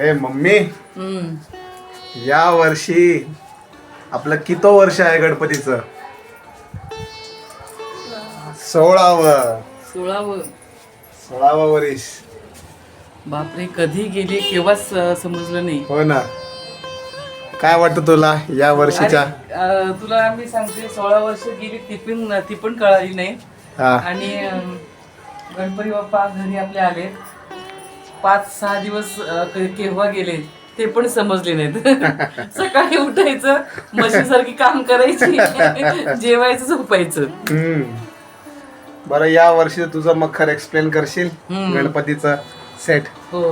अरे मम्मी. हम्म. या वर्षी आपलं कितो वर्ष आहे गणपतीचं? सोळावं. सोळावं. सोळावं वर्ष बापरे कधी गेले केव्हाच समजलं नाही. हो ना. काय वाटतं तुला या वर्षीच्या? अरे, अं, तुला मी सांगते सोळा वर्ष गेली ती पण ती पण कळाली नाही. हा. आणि अं, गणपती बाप्पा घरी आपले आले पाच सहा दिवस अं, के- केव्हा गेले ते पण समजले नाहीत. सकाळी उठायचं म्हशीसारखी काम करायची जेवायचं झोपायचं. हम्म. बरं या वर्षी तुझं मखर एक्सप्लेन करशील हम्म. गणपतीचं सेट हो.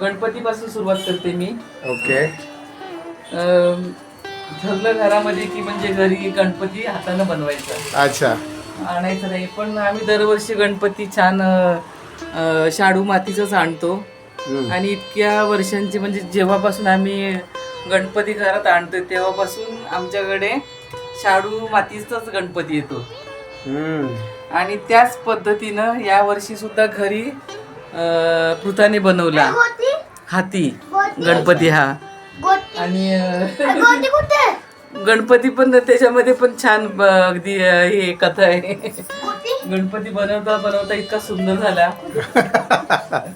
गणपतीपासून सुरुवात करते मी. ओके. अं, ठरलं घरामध्ये की म्हणजे घरी गणपती हातानं बनवायचा. अच्छा. आणायचं नाही पण आम्ही दरवर्षी गणपती छान अं, शाडू मातीचाच आणतो. आणि इतक्या वर्षांची म्हणजे जेव्हापासून आम्ही गणपती घरात आणतोय तेव्हापासून आमच्याकडे शाडू मातीचाच गणपती येतो. आणि त्याच पद्धतीनं या वर्षी सुद्धा घरी अं, पृथाने बनवला. हाती. गणपती हा. आणि गणपती पण त्याच्यामध्ये पण छान अगदी हे कथा आहे. गणपती बनवता बनवता इतका सुंदर झाला.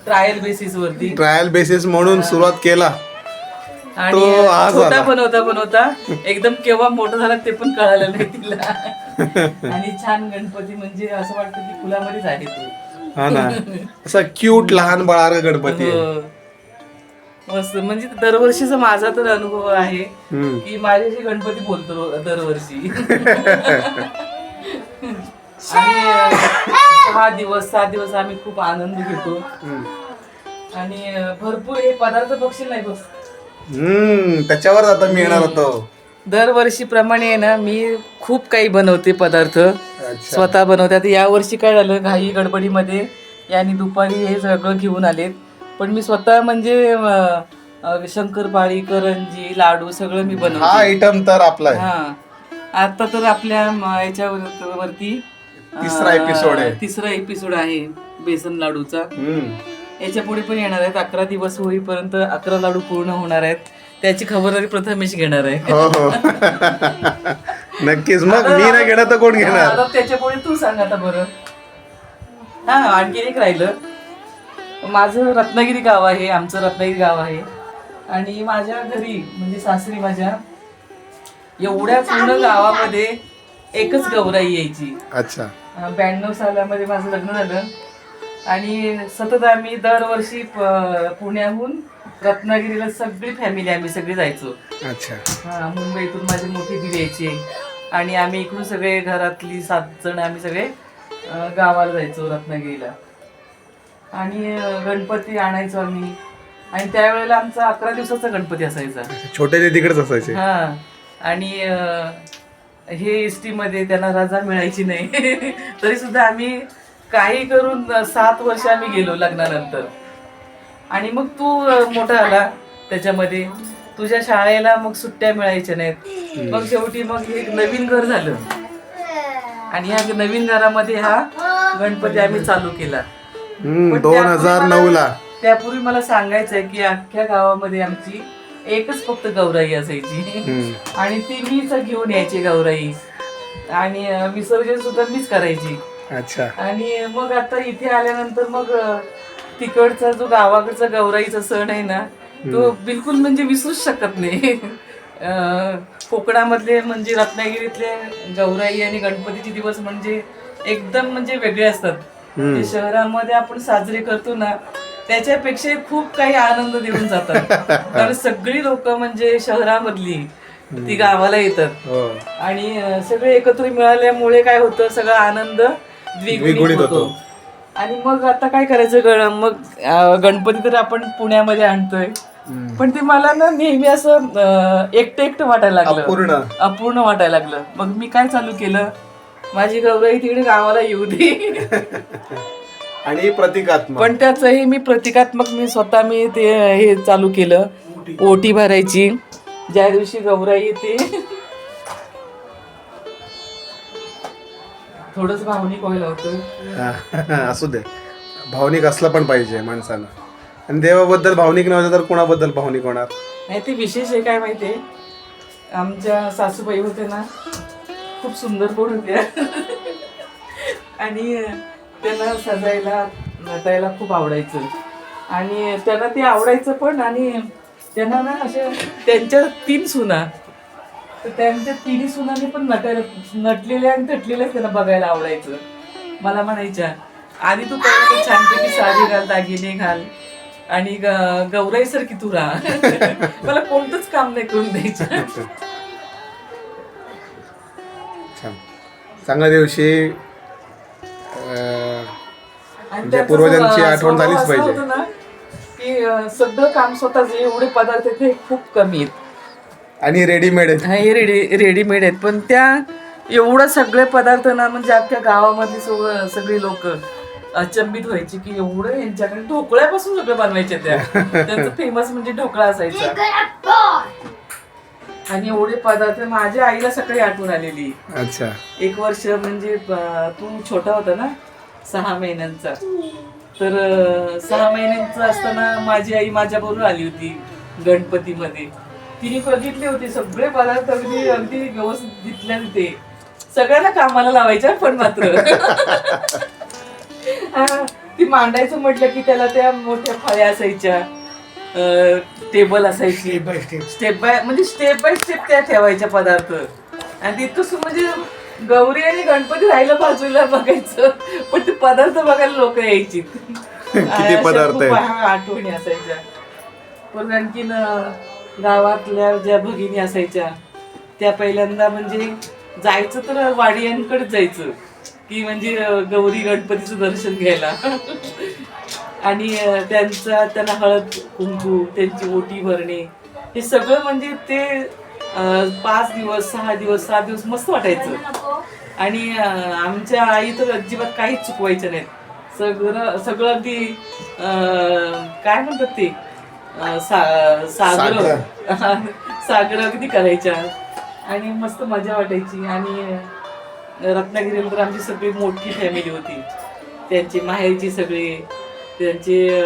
ट्रायल बेसिस वरती. ट्रायल बेसिस म्हणून सुरुवात केला. आणि तो छोटा. बनवता बनवता एकदम केव्हा मोठं झाला ते पण कळालं नाही तिला. आणि छान गणपती म्हणजे असं वाटतं की फुलामध्येच आहे तो. हा ना. असा क्यूट लहान बाळार गणपती आहे. हो. मस्त. म्हणजे दरवर्षीचा माझा तर अनुभव आहे हम्म. की माझ्याशी गणपती बोलतो दरवर्षी. आणि सहा दिवस सात दिवस आम्ही खूप आनंद घेतो. आणि भरपूर हे पदार्थ बघशील नाही बस हम्म त्याच्यावर आता मी येणार होतो. दरवर्षी प्रमाणे आहे ना मी खूप काही बनवते पदार्थ. स्वतः बनवते. आता या वर्षी काय झालं घाई गडबडीमध्ये यांनी दुपारी हे सगळं घेऊन आलेत. पण मी स्वतः म्हणजे अं, अं, शंकरपाळी करंजी लाडू सगळं मी हा बनवते आयटम तर आपला आहे. हा. आता तर आपल्या म- याच्यावर वरती तिसरा episode आहे. तिसरा एपिसोड आहे बेसन लाडूचा. याच्यापुढे पण येणार आहेत अकरा दिवस होईपर्यंत अकरा लाडू पूर्ण होणार आहेत. त्याची खबरदारी प्रथमेश घेणार आहे. हो हो. नक्कीच. मग मी नाही घेणार तर कोण घेणार? आता त्याच्या पुढे तू सांग आता बरं. हा आणखी एक राहिलं. माझं रत्नागिरी गाव आहे आमचं रत्नागिरी गाव आहे. आणि माझ्या घरी म्हणजे सासरी माझ्या एवढ्या पूर्ण गावामध्ये एकच गौराई यायची. अच्छा. ब्याण्णव सालामध्ये माझं लग्न झालं. आणि सतत आम्ही दरवर्षी पुण्याहून रत्नागिरीला सगळी फॅमिली आम्ही सगळी जायचो. अच्छा. हा मुंबईतून माझी मोठी दिदी यायची. आणि आम्ही इकडून सगळे घरातली सात जण आम्ही सगळे गावाला जायचो रत्नागिरीला. आणि गणपती आणायचो आम्ही. आणि त्यावेळेला आमचा अकरा दिवसाचा गणपती असायचा. छोटे ते तिकडेच असायचे. हा. आणि हे एस टी मध्ये त्यांना रजा मिळायची नाही. तरी सुद्धा आम्ही काही करून सात वर्ष आम्ही गेलो लग्नानंतर. आणि मग तू मोठा आला त्याच्यामध्ये. तुझ्या शाळेला मग सुट्ट्या मिळायच्या नाहीत. मग शेवटी मग एक नवीन घर झालं. आणि या नवीन घरामध्ये हा गणपती आम्ही चालू केला. दोन हजार नऊ ला. त्यापूर्वी मला सांगायचं आहे की अख्ख्या गावामध्ये आमची एकच फक्त गौराई असायची. आणि ती मीच घेऊन यायची गौराई. आणि विसर्जन सुद्धा मीच करायची. अच्छा. आणि मग आता इथे आल्यानंतर मग तिकडचा जो गावाकडचा गौराईचा सण आहे ना तो बिलकुल म्हणजे विसरूच शकत नाही. कोकणामधले म्हणजे रत्नागिरीतले गौराई आणि गणपतीचे दिवस म्हणजे एकदम म्हणजे वेगळे असतात. शहरामध्ये आपण साजरे करतो ना त्याच्यापेक्षा खूप काही आनंद देऊन जातात. कारण सगळी लोक म्हणजे शहरामधली ती गावाला येतात. हो. आणि सगळे एकत्र मिळाल्यामुळे काय होतं सगळा आनंद द्विगुणित होतो. आणि मग आता काय करायचं गण मग गणपती तर आपण पुण्यामध्ये आणतोय. पण ते मला ना नेहमी असं एकटं एकटं वाटायला लागलं. अपूर्ण. अपूर्ण वाटायला लागलं. मग मी काय चालू केलं? माझी गौराई तिकडे गावाला येऊ दे. आणि प्रतिकात्मक. पण त्याचंही मी प्रतिकात्मक मी स्वतः मी ते हे चालू केलं. ओटी भरायची. ज्या दिवशी गौराई येते. थोडस भावनिक व्हायला होतं. असू दे. भावनिक असलं पण पाहिजे माणसानं आणि देवाबद्दल भावनिक नव्हतं तर कोणाबद्दल भावनिक होणार? नाही ते विशेष आहे काय माहितीये आमच्या सासूबाई होते ना खूप सुंदर पण होत्या. आणि त्यांना सजायला नटायला खूप आवडायचं. आणि त्यांना ते आवडायचं पण आणि त्यांना ना अशा त्यांच्या तीन सुना. तर त्यांच्या तिन्ही सुनाने पण नटायला नटलेल्या आणि थटलेल्याच त्यांना बघायला आवडायचं. मला म्हणायच्या आधी तू पहिल्यांदा छानपैकी साडी घाल दागिने घाल आणि ग- गौराईसारखी तू राहा. मला कोणतंच काम नाही करून द्यायचं. चांगल्या दिवशी म्हणजे पूर्वजांची आठवण झालीच पाहिजे. ना, की सगळं काम स्वतः जे एवढे पदार्थ ते खूप कमी आहेत. आणि रेडीमेड आहेत. हा, हे रेडी रेडीमेड आहेत. पण त्या एवढं सगळे पदार्थ ना म्हणजे अख्ख्या गावामधली सगळं सगळी लोक अचंबित व्हायची की एवढं यांच्याकडे ढोकळ्यापासून सगळं बनवायचे त्या. त्यांचं फेमस म्हणजे ढोकळा असायचा. आणि एवढे पदार्थ माझ्या आईला सकाळी आठवण आलेली. अच्छा. एक वर्ष म्हणजे तू छोटा होता ना सहा महिन्यांचा. तर सहा महिन्यांचा असताना माझी आई माझ्या बरोबर आली होती गणपतीमध्ये. तिने बघितले होते सगळे पदार्थ अगदी अगदी व्यवस्थित तिथे सगळ्यांना कामाला लावायच्या पण मात्र. ती मांडायचं म्हटलं की त्याला त्या मोठ्या फळ्या असायच्या. टेबल असायची. स्टेप बाय म्हणजे स्टेप बाय स्टेप त्या ठेवायच्या पदार्थ. आणि तिथं म्हणजे गौरी आणि गणपती राहिलं बाजूला बघायचं. पण ते पदार्थ बघायला लोक यायची. किती पदार्थ. आठवणी असायच्या. पण आणखीन गावातल्या ज्या भगिनी असायच्या त्या पहिल्यांदा म्हणजे जायचं तर वाडियांकडेच जायचं. की म्हणजे गौरी गणपतीचं दर्शन घ्यायला. आणि त्यांचा त्यांना हळद कुंकू त्यांची ओटी भरणे हे सगळं म्हणजे ते पाच दिवस सहा दिवस सात दिवस मस्त वाटायचं. आणि आमच्या आई तर अजिबात काहीच चुकवायचं नाहीत. सगळं सगळं अगदी काय म्हणतात ते? सा- सागर. सागर. अगदी करायच्या. आणि मस्त मजा वाटायची. आणि अं, रत्नागिरीला तर आमची सगळी मोठी फॅमिली होती. त्यांची माहेरची सगळे त्यांचे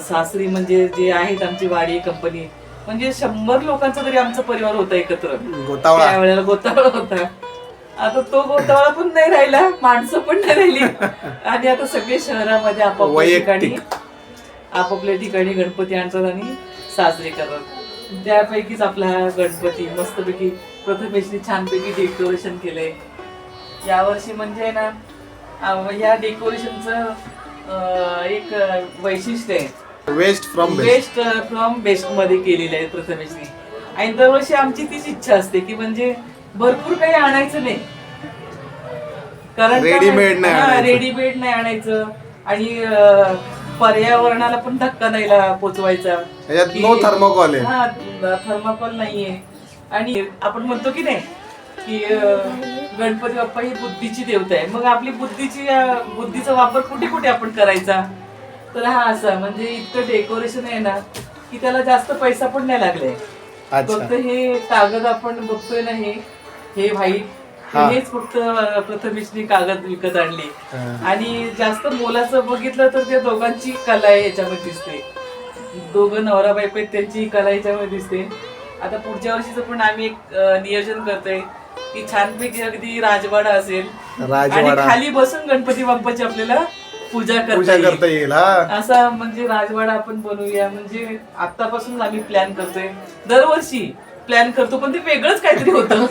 सासरी म्हणजे जे आहेत आमची वाडी कंपनी म्हणजे शंभर लोकांचा तरी आमचा परिवार होता एकत्र. गोतावळा. त्यावेळेला गोतावळा होता. आता तो गोतावळा पण नाही राहिला माणसं पण नाही राहिली. आणि आता सगळे शहरामध्ये आपापल्या. ठिकाणी आपापल्या ठिकाणी गणपती आणतात आणि साजरे करतात. त्यापैकीच आपला गणपती मस्तपैकी प्रथमेशने छानपैकी डेकोरेशन केलंय. यावर्षी म्हणजे ना या डेकोरेशनचं एक वैशिष्ट्य आहे. वेस्ट फ्रॉम बेस्ट फ्रॉम बेस्टमध्ये केलेले आहे प्रथमेशनी आणि दरवर्षी आमची तीच इच्छा असते की म्हणजे भरपूर काही आणायचं नाही. कारण Readymade नाही. रेडीमेड नाही आणायचं. आणि पर्यावरणाला पण धक्का नाही ला- पोचवायचा आहे. हा थर्माकॉल नाहीये. आणि आपण म्हणतो की नाही की गणपती बाप्पा ही बुद्धीची देवता आहे. मग आपली बुद्धीची बुद्धीचा वापर कुठे कुठे आपण करायचा? तर हा असा म्हणजे इतकं डेकोरेशन आहे ना की त्याला जास्त पैसा पण नाही लागलाय फक्त हे कागद आपण बघतोय ना हे हे व्हाईट. हेच फक्त प्रथमेशने कागद विकत आणली. आणि जास्त मोलाचं बघितलं तर त्या दोघांची कला आहे याच्यामध्ये दिसते. दोघं नवरा बायको आहेत त्यांची कला याच्यामध्ये दिसते. आता पुढच्या वर्षीचं पण आम्ही एक नियोजन करतोय. की छानपैकी अगदी राजवाडा असेल. आणि खाली बसून गणपती बाप्पाची आपल्याला पूजा पूजा करता येईल. करता येईल हा. असा म्हणजे राजवाडा आपण बनवूया म्हणजे आतापासून आम्ही प्लॅन करतोय. दरवर्षी प्लॅन करतो पण ते वेगळंच काहीतरी होतं.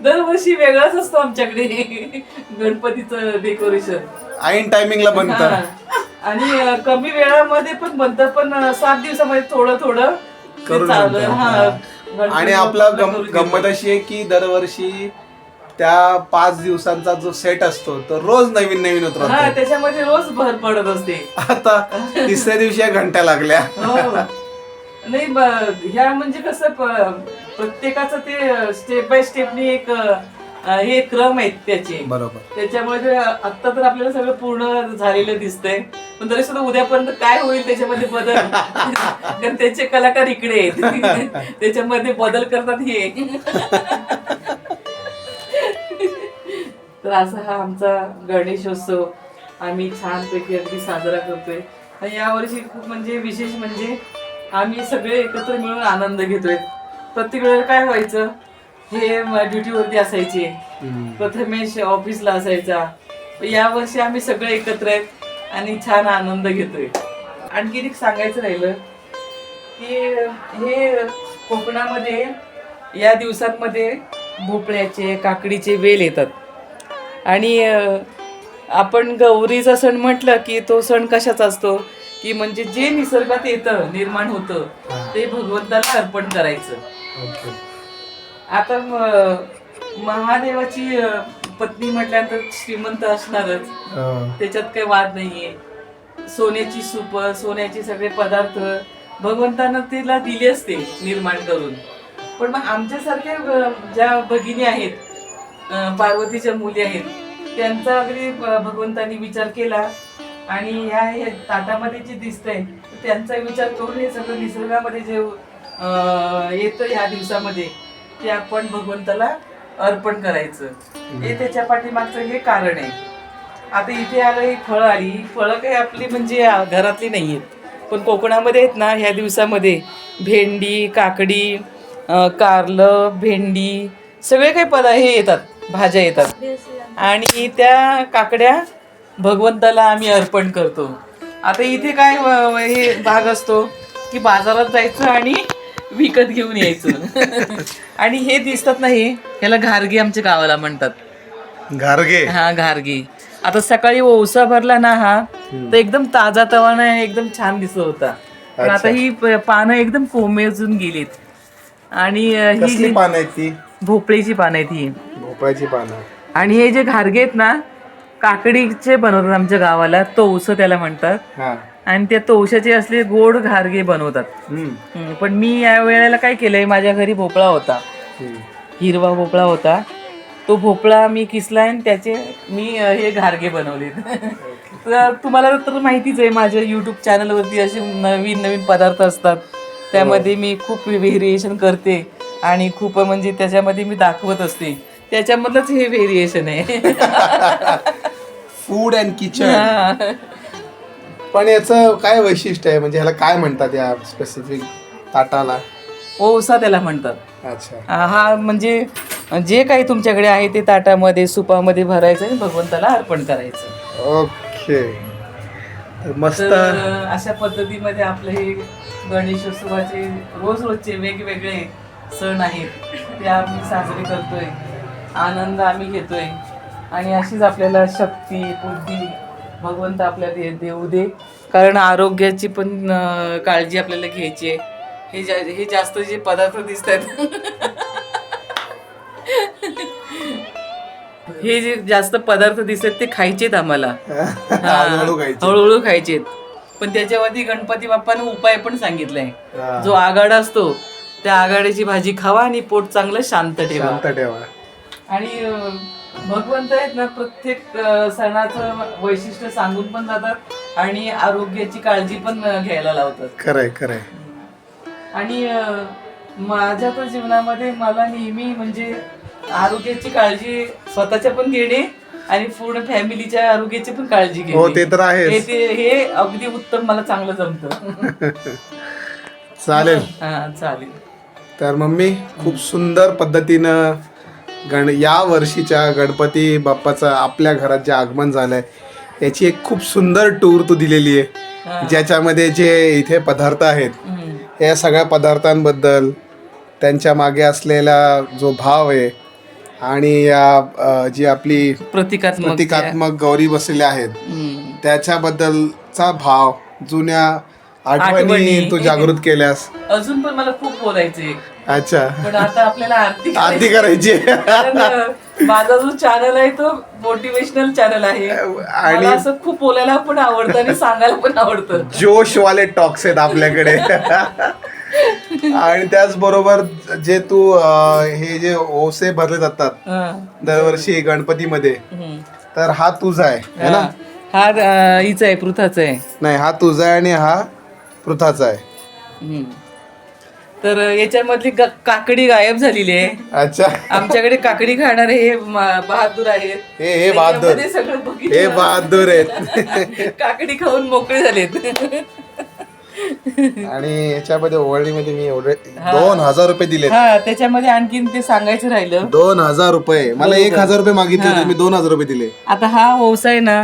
दरवर्षी वेगळाच असतो आमच्याकडे गणपतीचं डेकोरेशन ऐन टायमिंगला बनतं. आणि अं, कमी वेळामध्ये पण बनतं पण अं, सात दिवसामध्ये थोडं थोडं ते करून चालू आणतो. हा. हा. गणपती आणि आपला बाप्पाला गम- करून देतो. गंमत अशी आहे की दरवर्षी त्या पाच दिवसांचा जो सेट असतो तो रोज नवीन नवीन हा त्याच्यामध्ये रोज भर पडत असते. आता तिसऱ्या दिवशी या घंट्या लागल्या. हो. नाही ब- ह्या म्हणजे कसं प- प्रत्येकाचं ते स्टेप बाय स्टेपनी एक अं, हे क्रम आहेत त्याचे. बरोबर. त्याच्यामुळे ते आत्ता तर आपल्याला सगळं पूर्ण झालेलं दिसतंय. पण तरी सुद्धा उद्यापर्यंत काय होईल त्याच्यामध्ये बदल? कारण त्याचे कलाकार इकडे आहेत. त्याच्यामध्ये बदल करतात हे. तर असा हा आमचा गणेशोत्सव. आम्ही छानपैकी अगदी साजरा करतोय. आणि यावर्षी खूप म्हणजे विशेष म्हणजे आम्ही सगळे एकत्र मिळून आनंद घेतोय. प्रत्येक वेळेला काय व्हायचं? हे ड्युटीवरती असायचे. प्रथमेश ऑफिसला असायचा. या वर्षी आम्ही सगळे एकत्र आहेत आणि छान आनंद घेतोय. आणखी एक सांगायचं राहिलं की हे कोकणामध्ये या दिवसांमध्ये भोपळ्याचे काकडीचे वेल येतात. आणि आपण गौरीचा सण म्हटलं की तो सण कशाचा असतो? की म्हणजे जे निसर्गात येतं निर्माण होतं ते भगवंताला अर्पण करायचं. आता महादेवाची पत्नी म्हटल्यानंतर श्रीमंत असणारच. त्याच्यात काही वाद नाहीये. सोन्याची सूप सोन्याचे सगळे पदार्थ भगवंतानं तिला दिले असते निर्माण करून. पण मग आमच्यासारख्या ज्या भगिनी आहेत पार्वतीच्या मुली आहेत. त्यांचा अगदी भगवंतानी विचार केला आणि ह्या हे ताटामध्ये जे दिसतंय त्यांचा विचार करून हे सगळं निसर्गामध्ये जे येतं ह्या दिवसामध्ये ते आपण भगवंताला अर्पण करायचं. हे त्याच्या पाठीमागचं हे कारण आहे. आता इथे आलं ही फळं आली ही फळं काही आपली म्हणजे घरातली नाही आहेत पण कोकणामध्ये आहेत ना ह्या दिवसामध्ये भेंडी काकडी कारलं भेंडी सगळे काही पदा हे येतात. भाज्या येतात. आणि त्या काकड्या भगवंताला आम्ही अर्पण करतो. आता इथे काय हे भाग असतो की बाजारात जायचं आणि विकत घेऊन यायचं. आणि हे दिसतात नाही ह्याला घारगे आमच्या गावाला म्हणतात. घारगे? हा घारगे. आता सकाळी ओसा भरला ना हा तर एकदम ताजा तवाना एकदम छान दिसत होता. पण आता ही पानं एकदम कोमेजून गेलीत. आणि ही पानं आहेत ती? भोपळीची पानं आहेत ही. भोपळ्याची पानं. आणि हे जे घारगे आहेत ना काकडीचे बनवतात आमच्या गावाला तोस त्याला म्हणतात. हा. आणि त्या तोशाचे असले गोड घारगे बनवतात. हम्म. हम्म, पण मी या वेळेला काय केलंय माझ्या घरी भोपळा होता. हम्म. हिरवा भोपळा होता. तो भोपळा मी किसलाय आणि त्याचे मी अ, हे घारगे बनवले. तर तुम्हाला तर माहितीच आहे माझ्या युट्यूब चॅनलवरती असे नवीन नवीन पदार्थ असतात. त्यामध्ये मी खूप व्हेरिएशन करते आणि खूप म्हणजे त्याच्यामध्ये मी दाखवत असते. त्याच्यामधलंच हे व्हेरिएशन आहे. फूड अँड किचन हा. पण याचं काय वैशिष्ट्य आहे? म्हणजे ह्याला काय म्हणतात या स्पेसिफिक ताटाला? ओसा त्याला म्हणतात. अच्छा. हा हा म्हणजे जे काही तुमच्याकडे आहे ते ताटामध्ये सुपामध्ये भरायचं आणि भगवंताला अर्पण करायचं. ओके. तर मस्त. तर अशा पद्धतीमध्ये आपले हे गणेशोत्सवाचे रोज रोजचे वेगवेगळे सण आहेत ते आम्ही साजरे करतोय. आनंद आम्ही घेतोय. आणि अशीच आपल्याला शक्ती बुद्धी भगवंत आपल्याला दे- देऊ दे. कारण आरोग्याची पण काळजी आपल्याला घ्यायची आहे. हे जा हे जास्त जे पदार्थ दिसत आहेत हे जे जास्त पदार्थ दिसतात ते खायचेत आम्हाला. हळूहळू खायची हळूहळू खायचेत. पण त्याच्यावरती गणपती बाप्पाने उपाय पण सांगितलाय. जो आगाडा असतो त्या आगाड्याची भाजी खावा आणि पोट चांगलं शांत ठेवा. शांत ठेवा. आणि भगवंत आहेत ना प्रत्येक सणाचं वैशिष्ट्य सांगून पण जातात आणि आरोग्याची काळजी पण घ्यायला लावतात. खरंय खरंय. आणि माझ्या तर जीवनामध्ये मला नेहमी म्हणजे आरोग्याची काळजी स्वतःच्या पण घेणे आणि पूर्ण फॅमिलीच्या आरोग्याची पण काळजी घेणे. हो ते तर हे ते हे अगदी उत्तम मला चांगलं जमतं. चालेल. हा चालेल. तर मम्मी खूप सुंदर पद्धतीनं गण या वर्षीच्या गणपती बाप्पाचं आपल्या घरात जे आगमन झालंय याची एक खूप सुंदर टूर तू दिलेली आहे ज्याच्यामध्ये जे इथे पदार्थ आहेत. या सगळ्या पदार्थांबद्दल त्यांच्या मागे असलेला जो भाव आहे आणि या जी आपली प्रतिकात्मक प्रतिकात्मक गौरी बसलेल्या आहेत. त्याच्याबद्दलचा भाव जुन्या आठवणी. तू जागृत केल्यास अजून पण मला खूप बोलायचंय अच्छा. पण आता आपल्याला आरती आरती करायची. कारण, अं, माझा जो चॅनल आहे तो मोटिवेशनल चॅनल आहे. आणि- मला असं खूप बोलायला पण आवडतं आणि सांगायला पण आवडतं. जोशवाले टॉक्स आहेत आपल्याकडे. आणि त्याचबरोबर जे तू अ, हे जे ओसे भरले जातात. दरवर्षी गणपतीमध्ये. तर हा तुझा आहे है ना? हा. हिचा आहे पृथाचा आहे. नाही हा तुझा आहे आणि हा पृथाचा आहे. हम्म. तर याच्यामधली ग- काकडी गायब झालेली आहे. अच्छा. आमच्याकडे काकडी खाणारे हे म- बहादूर आहेत. हे हे बहादूर. त्याच्यामध्ये सगळं हे बहादूर आहेत. काकडी खाऊन मोकळे झालेत. आणि याच्यामध्ये ओवळणीमध्ये मी एवढे दोन हजार रुपये दिले हा त्याच्यामध्ये आणखीन ते सांगायचं राहिलं. दोन हजार रुपये. मला एक हजार रुपये मागितले होते मी दोन हजार रुपये दिले. आता हा व्यवसाय ना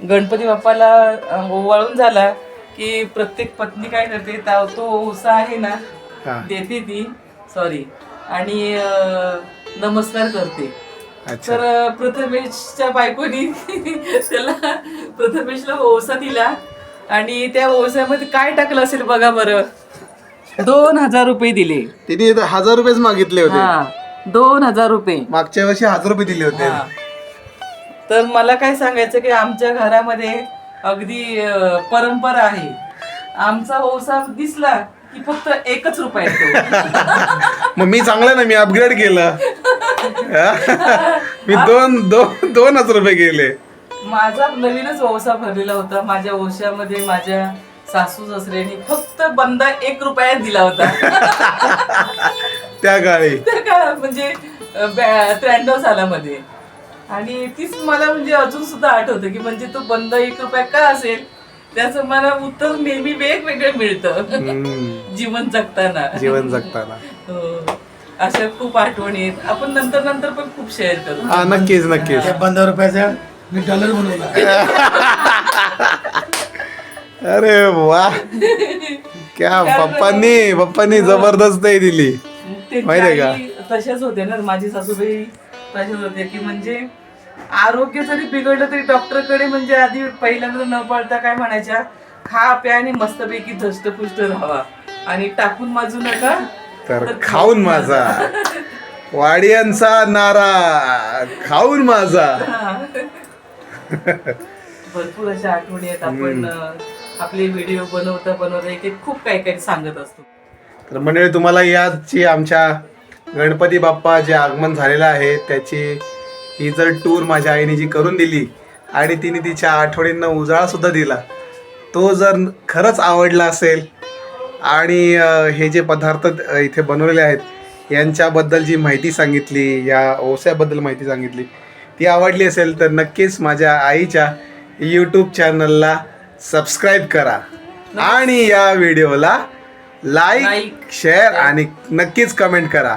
गणपती बाप्पाला अं, ओवाळून झाला की प्रत्येक पत्नी काय करते ता- तो ओसा आहे ना हा देते ती सॉरी आणि अं, नमस्कार करते. अच्छा. तर प्रथमेशच्या बायकोनी त्याला प्रथमेशला ओसा दिला आणि त्या ओसामध्ये काय टाकलं असेल बघा बरं. दोन हजार रुपये दिले. तिने इथं हजार रुपयेच मागितले होते. हा दोन हजार रुपये. मागच्या वर्षी हजार रुपये दिले होते. हा. तर मला काय सांगायचं की आमच्या घरामध्ये अगदी अं, परंपरा आहे. आमचा ओसा दिसला की फक्त एकच रुपया मग मी चांगलं ना मी अपग्रेड केलं? मी दोन दोन दोन हजार रुपये गेले. माझा नवीनच ओसा भरलेला होता. माझ्या ओशामध्ये माझ्या सासू सासऱ्यांनी फक्त बंदा एक रुपया दिला होता. त्या काळी. त्या म्हणजे त्र्याण्णव सालामध्ये. आणि तीच मला म्हणजे अजून सुद्धा आठवतं की म्हणजे तो बंद एक रुपया का असेल? त्याचं मला उत्तर नेहमी वेगवेगळं मिळतं. जीवन जगताना. जीवन जगताना. हो. अशा खूप आठवणी आहेत. आपण नंतर नंतर पण खूप शेअर करू. हा नक्कीच नक्कीच. पंधरा रुपयाचा मी डॉलर बनवला. अरे वा. क्या पप्पांनी पप्पांनी जबरदस्त ही दिली. ते माहितीये का? काही तशाच होते ना माझी सासूबाई तशाच होते की म्हणजे आरोग्य जरी बिघडलं तरी डॉक्टरकडे म्हणजे आधी पहिल्यांदा न पळता काय म्हणायच्या खा प्या आणि मस्तपैकी धष्टपुष्ट राहावा. आणि टाकून माजू नका. तर खाऊन माझा. वाडियांचा नारा. खाऊन माझा. भरपूर अशा आठवणी आहेत आपण आपले व्हिडिओ बनवता बनवता एक एक खूप काही काही सांगत असतो. तर मंडळी तुम्हाला याची आमच्या गणपती बाप्पा जे आगमन झालेलं आहे त्याची ही जर टूर माझ्या आईने जी करून दिली आणि तिने तिच्या आठवणींना उजाळा सुद्धा दिला तो जर खरंच आवडला असेल आणि हे जे पदार्थ इथे बनवलेले आहेत यांच्याबद्दल जी माहिती सांगितली या ओस्याबद्दल माहिती सांगितली ती आवडली असेल तर नक्कीच माझ्या आईच्या यूट्यूब चॅनलला सबस्क्राईब करा. आणि या व्हिडिओला लाईक शेअर आणि नक्कीच कमेंट करा.